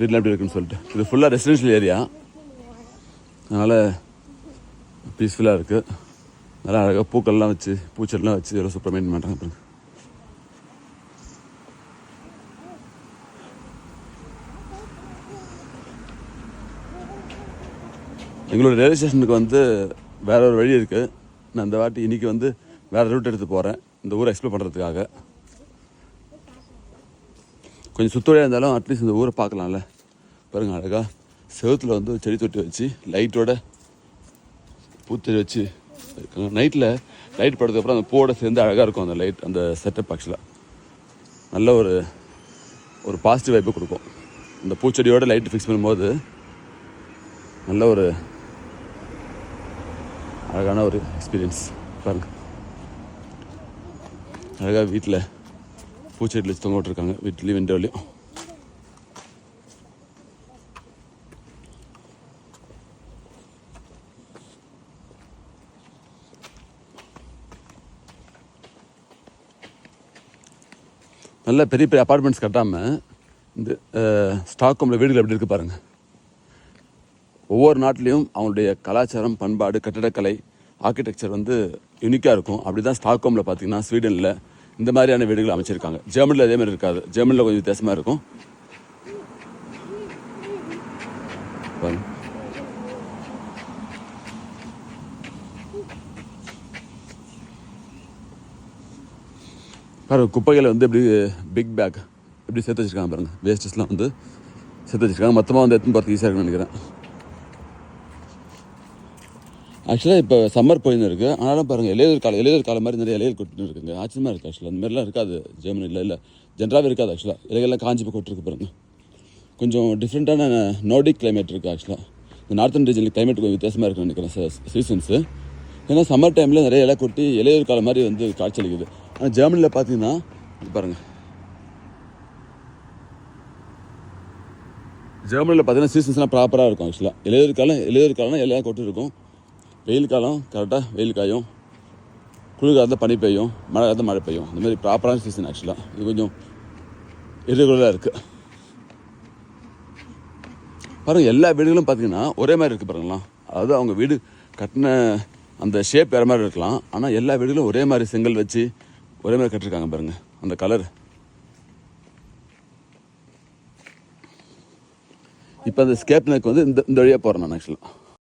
வீட்டில் எப்படி இருக்குன்னு சொல்லிட்டு. இது ஃபுல்லாக ரெசிடென்ஷியல் ஏரியா அதனால் பீஸ்ஃபுல்லாக இருக்குது நல்லா அழகாக பூக்கள்லாம் வச்சு பூச்செடிலாம் வச்சு எவ்வளோ சூப்பராக மெயின் பண்ணுறாங்க பாருங்க. எங்களோட ரயில்வே ஸ்டேஷனுக்கு வந்து வேற ஒரு வழி இருக்குது நான் இந்த வாட்டி இன்னைக்கு வந்து வேறு ரூட் எடுத்து போகிறேன் இந்த ஊரை எக்ஸ்ப்ளோர் பண்ணுறதுக்காக கொஞ்சம் சுத்தோடையாக இருந்தாலும் அட்லீஸ்ட் இந்த ஊரை பார்க்கலாம்ல. பாருங்கள் அழகாக செவத்தில் வந்து செடி தொட்டி வச்சு லைட்டோட பூத்தடி வச்சு இருக்காங்க நைட்டில் லைட் படுறதுக்கப்புறம் அந்த பூவோட சேர்ந்து அழகாக இருக்கும் அந்த லைட் அந்த செட்டப் ஆக்சுவலாக நல்ல ஒரு ஒரு பாசிட்டிவ் வாய்ப்பு கொடுக்கும். இந்த பூச்செடியோட லைட்டு ஃபிக்ஸ் பண்ணும்போது நல்ல ஒரு அழகான ஒரு எக்ஸ்பீரியன்ஸ் பாருங்க. அழகாக வீட்டில் பூச்செடியில் வச்சு தொங்க விட்டுருக்காங்க. வீட்லேயும் விண்டோலையும் நல்ல பெரிய பெரிய அப்பார்ட்மெண்ட்ஸ் கட்டாமல் இந்த ஸ்டாக்ஹோமில் வீடுகள் எப்படி இருக்குது பாருங்கள் ஒவ்வொரு நாட்டிலையும் அவங்களுடைய கலாச்சாரம் பண்பாடு கட்டிடக்கலை ஆர்கிடெக்சர் வந்து யூனிக்காக இருக்கும். அப்படி தான் ஸ்டாக்ஹோமில் பார்த்தீங்கன்னா ஸ்வீடனில் இந்த மாதிரியான வீடுகள் அமைச்சிருக்காங்க. ஜெர்மனியில் அதே மாதிரி இருக்காது. ஜெர்மனியில் கொஞ்சம் வித்தியாசமாக இருக்கும். பாருங்கள் குப்பைகளை வந்து எப்படி பிக் பேக் எப்படி சேர்த்து வச்சுருக்காங்க பாருங்க. வேஸ்டஸ்லாம் வந்து சேர்த்து வச்சுருக்காங்க. மொத்தமாக வந்து எடுத்துன்னு போகிறதுக்கு ஈஸியாக இருக்குன்னு நினைக்கிறேன். ஆக்சுவலாக இப்போ சம்மர் போயின்னு இருக்குது ஆனாலும் பாருங்கள் இளையர் காலம் இளையர் காலம் மாதிரி நிறைய இலைகள் கொட்டுன்னு இருக்குங்க. ஆச்சரியமாக இருக்குது ஆக்சுவலாக அந்த மாதிரிலாம் இருக்காது. ஜெர்மனியில் இல்லை. ஜென்ரலாகவே இருக்காது ஆக்சுவலாக இலைகள்லாம் காஞ்சி போய் கொட்டிருக்கு பாருங்க. கொஞ்சம் டிஃப்ரெண்ட்டான நோடிக் கிளைமேட் இருக்குது ஆக்சுவலாக இந்த நார்த்தன் ரீஜனில் கிளைமேட் கொஞ்சம் வித்தியாசமாக இருக்குன்னு நினைக்கிறேன் சீசன்ஸு ஏன்னா சம்மர் டைமில் நிறைய இலை கொட்டி இலையர் காலம் மாதிரி வந்து காய்ச்சலிக்குது ஜெர்மனியில் பார்த்தீங்கன்னா பாருங்கள் ஜெர்மனியில் பார்த்தீங்கன்னா சீசன்ஸ்லாம் ப்ராப்பராக இருக்கும் ஆக்சுவலாக இளையர் காலம் இளையர் காலம்னா எல்லாம் கொட்டு இருக்கும். வெயில் காலம் கரெக்டாக வெயில் காயும். குளிர்காலத்தில் பனி பெய்யும் மழை காலத்தில் மழை பெய்யும். இந்த மாதிரி ப்ராப்பரான சீசன் ஆக்சுவலாக இது கொஞ்சம் இரெகுலராக இருக்குது பாருங்கள் எல்லா வீடுகளும் பார்த்தீங்கன்னா ஒரே மாதிரி இருக்குது பாருங்களா. அதாவது அவங்க வீடு கட்டின அந்த ஷேப் வேறு மாதிரி இருக்கலாம். ஆனால் எல்லா வீடுகளும் ஒரே மாதிரி செங்கல் வச்சு ஒரே மாதிரி கட்டிருக்காங்க பாருங்கள் அந்த கலர் இப்போ அந்த ஸ்கேப் நெக் வந்து இந்த இந்த வழியாக போகிறேன் நான் ஆக்சுவலாக